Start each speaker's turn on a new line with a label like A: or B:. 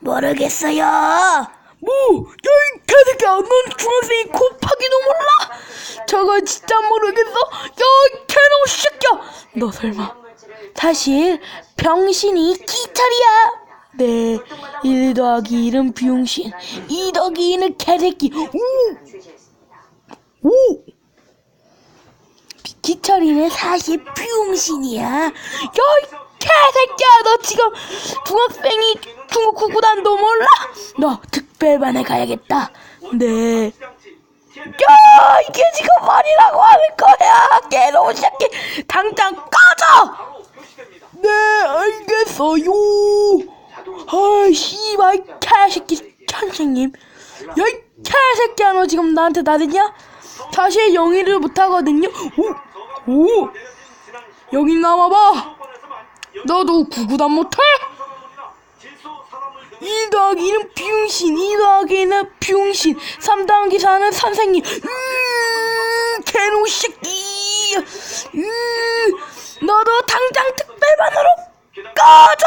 A: 모르겠어요. 뭐, 야, 이 개새끼야, 넌 중학생이 곱하기도 몰라? 저거 진짜 모르겠어? 야, 이 개놈 새끼야! 너 설마, 사실 병신이 기철이야? 네, 1 더하기 1은 비용신, 2 더하기 2는 개새끼, 오! 오! 기철이는 사실 비용신이야. 야, 이 개새끼야, 너 지금 중학생이 중국 구구단도 몰라? 너 특별반에 가야겠다. 네. 야, 이게 지금 말이라고 하는 거야. 개놈 새끼, 당장 꺼져! 네, 알겠어요. 아, 씨발, 개새끼, 천생님. 야, 이 개새끼야, 너 지금 나한테 나대냐? 사실 영의를 못하거든요. 오, 오, 여기 나와봐. 너도 구구단 못해? 1 더하기 1은 비용신, 2 더하기 1은 비용신, 3 더하기 4는 선생님. 으, 개노 새끼. 으, 너도 당장 특별반으로 꺼져!